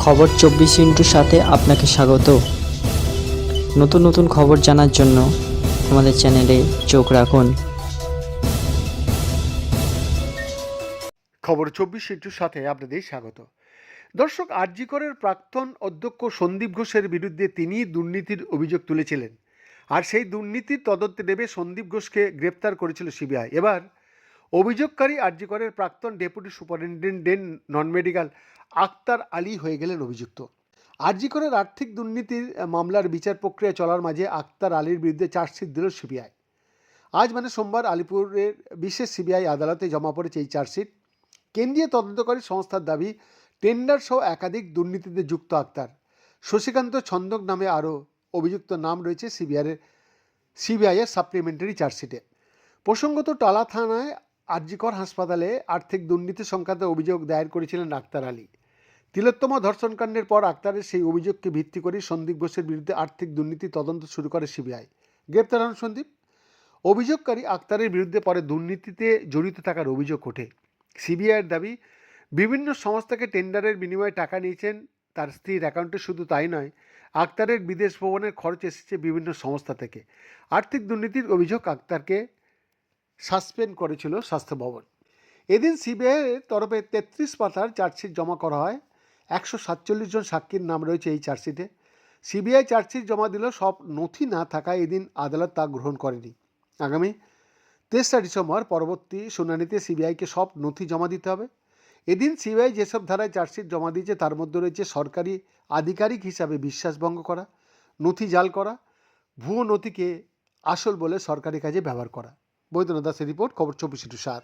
খবর চব্বিশ ইন্টুর সাথে আপনাকে স্বাগত। নতুন নতুন খবর জানার জন্য আমাদের চ্যানেলে চোখ রাখুন। খবর চব্বিশ ইন্টুর সাথে আপনাদের স্বাগত। দর্শক, আরজিকরের প্রাক্তন অধ্যক্ষ সন্দীপ ঘোষের বিরুদ্ধে তিনি দুর্নীতির অভিযোগ তুলেছিলেন। আর সেই দুর্নীতির তদন্তে নেবে সন্দীপ ঘোষকে গ্রেপ্তার করেছিল সিবিআই। এবার অভিযোগকারী আরজিকরের প্রাক্তন deputy superintendent non medical Akhtar Ali হয়ে গেলেন অভিযুক্ত। আরজিকরের আর্থিক দুর্নীতির মামলার বিচার প্রক্রিয়া চলার মাঝে আক্তার আলীর বিরুদ্ধে চার্জশিট দিল সিবিআই। আজ মানে সোমবার আলিপুরের বিশেষ সিবিআই আদালতে জমা পড়েছে এই চার্জশিট। কেন্দ্রীয় তদন্তকারী সংস্থার দাবি, টেন্ডার সহ একাধিক দুর্নীতিতে যুক্ত আক্তার। শশীকান্ত ছন্দক নামে আরও অভিযুক্ত নাম রয়েছে সিবিআইয়ের সিবিআইয়ের সাপ্লিমেন্টারি চার্জশিটে। প্রসঙ্গত টালা থানায় আরজিকর হাসপাতালে আর্থিক দুর্নীতি সংক্রান্ত অভিযোগ দায়ের করেছিলেন আক্তার আলী। তিলোত্তমা ধর্ষণকাণ্ডের পর আক্তারের সেই অভিযোগকে ভিত্তি করে সন্দীপ ঘোষের বিরুদ্ধে আর্থিক দুর্নীতি তদন্ত শুরু করে সিবিআই। গ্রেপ্তার হন সন্দীপ। অভিযোগকারী আক্তারের বিরুদ্ধে পরে দুর্নীতিতে জড়িত থাকার অভিযোগ ওঠে। সিবিআইয়ের দাবি, বিভিন্ন সংস্থাকে টেন্ডারের বিনিময়ে টাকা নিয়েছেন, তার স্ত্রীর অ্যাকাউন্টে শুধু তাই নয়, আক্তারের বিদেশ ভ্রমণের খরচ এসেছে বিভিন্ন সংস্থা থেকে। আর্থিক দুর্নীতির অভিযোগ আক্তারকে সাসপেন্ড করেছিল স্বাস্থ্য ভবন। এদিন সিবিআইয়ের তরফে তেত্রিশ পাতার চার্জশিট জমা করা হয়। একশো সাতচল্লিশ জন সাক্ষীর নাম রয়েছে এই চার্জশিটে। সিবিআই চার্জশিট জমা দিল সব নথি না থাকায় এদিন আদালত তা গ্রহণ করেনি। আগামী তেসরা ডিসেম্বর পরবর্তী শুনানিতে সিবিআইকে সব নথি জমা দিতে হবে। এদিন সিবিআই যেসব ধারায় চার্জশিট জমা দিয়েছে তার মধ্যে রয়েছে সরকারি আধিকারিক হিসাবে বিশ্বাসভঙ্গ করা, নথি জাল করা, ভুয়ো নথিকে আসল বলে সরকারি কাজে ব্যবহার করা। বৈদ্যনাথ দাসের রিপোর্ট খবর চব্বিশ টু সাত।